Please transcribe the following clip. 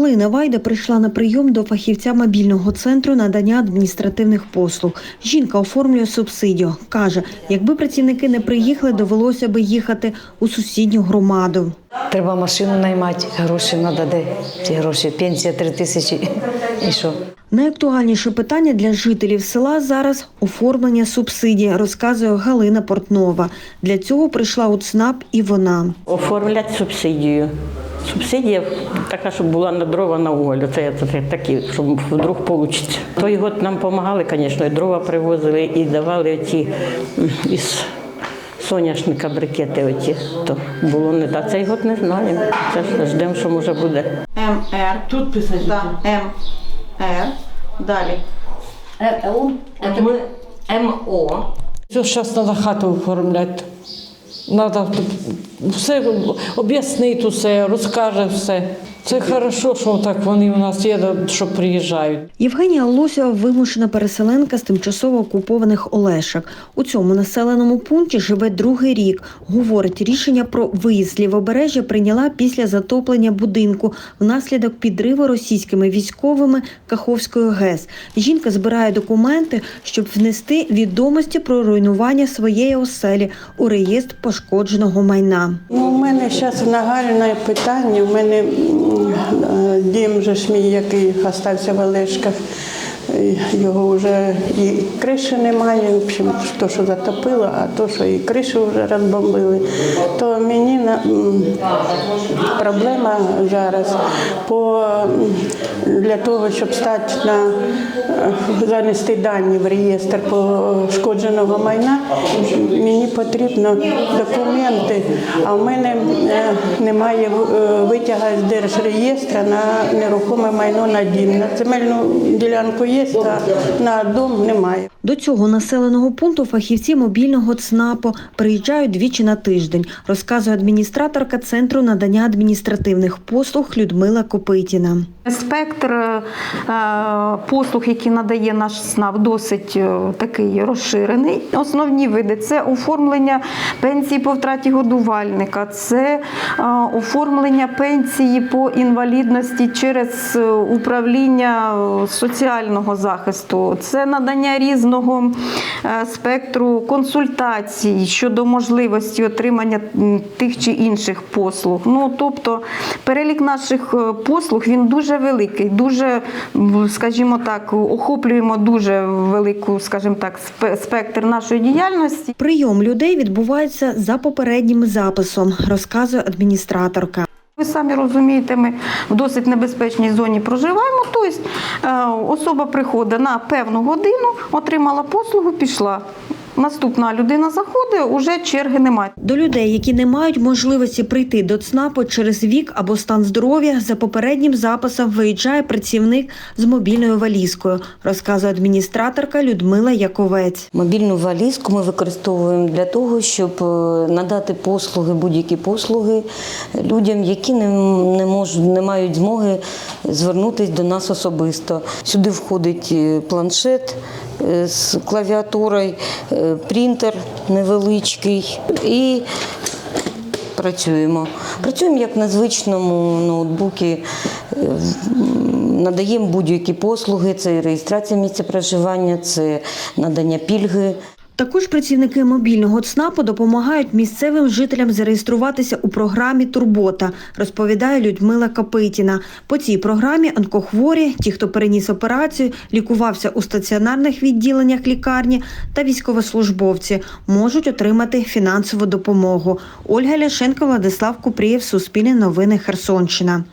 Галина Вайда прийшла на прийом до фахівця мобільного центру надання адміністративних послуг. Жінка оформлює субсидію. Каже, якби працівники не приїхали, довелося би їхати у сусідню громаду. Треба машину наймати, гроші треба де ці гроші. Пенсія три тисячі. І що? Найактуальніше питання для жителів села зараз оформлення субсидії, розказує Галина Портнова. Для цього прийшла у ЦНАП і вона. Оформлять субсидію. Субсидія така, щоб була на дрова на уголь. Це, це такі, щоб вдруг вийде. Той год нам допомагали, звісно, і дрова привозили і давали м, із соняшника брикети. Оті. То було не так. Цей год не знаємо. Це ж ждемо, що може буде. МР. Тут писати? Да, МР. Далі. МО. Зараз треба хату оформляти. Треба все об'яснити все, розкаже все. Це хорошо, що так вони у нас є, що приїжджають. Євгенія Лосєва – вимушена переселенка з тимчасово окупованих Олешок. У цьому населеному пункті живе другий рік. Говорить, рішення про виїзд лівобережжя прийняла після затоплення будинку внаслідок підриву російськими військовими Каховської ГЕС. Жінка збирає документи, щоб внести відомості про руйнування своєї оселі у реєстр пошкодженого майна. Ну, у мене зараз нагальне питання. У мене дім же ж мій, який залишився в Олешках. Його вже і криші немає, в общем, то, що затопило, а то, що і кришу вже розбомбили, то мені на- проблема зараз по, для того, щоб стати на е, занести дані в реєстр пошкодженого майна, мені потрібно документи, а в мене е, немає е, витяга з держреєстра на нерухоме майно на дім. На земельну ділянку є, а на дом немає. До цього населеного пункту фахівці мобільного ЦНАПу приїжджають двічі на тиждень, розказує адміністраторка Центру надання адміністративних послуг Людмила Копитіна. Спектр е, послуг, які надає наш СНАП, досить е, такий розширений. Основні види це оформлення пенсії по втраті годувальника, це е, оформлення пенсії по інвалідності через управління соціального захисту, це надання різного спектру консультацій щодо можливості отримання тих чи інших послуг. Ну тобто перелік наших послуг він дуже великий, дуже, скажімо так, охоплюємо дуже велику, скажімо так, спектр нашої діяльності. Прийом людей відбувається за попереднім записом, розказує адміністраторка. Ви самі розумієте, ми в досить небезпечній зоні проживаємо. Тобто е, особа приходить на певну годину, отримала послугу, пішла. Наступна людина заходить, уже черги немає. До людей, які не мають можливості прийти до ЦНАПу через вік або стан здоров'я, за попереднім записом виїжджає працівник з мобільною валізкою, розказує адміністраторка Людмила Яковець. Мобільну валізку ми використовуємо для того, щоб е, надати послуги, будь-які послуги людям, які не, не, можуть, не мають змоги звернутися до нас особисто. Сюди входить е, планшет е, з клавіатурою, е, принтер невеличкий і працюємо. Працюємо як на звичному ноутбуці, надаємо будь-які послуги, це реєстрація місця проживання, це надання пільги. Також працівники мобільного ЦНАПу допомагають місцевим жителям зареєструватися у програмі Турбота, розповідає Людмила Капитіна. По цій програмі онкохворі, ті, хто переніс операцію, лікувався у стаціонарних відділеннях лікарні та військовослужбовці можуть отримати фінансову допомогу. Ольга Ляшенко, Владислав Купрієв, Суспільне новини Херсонщина.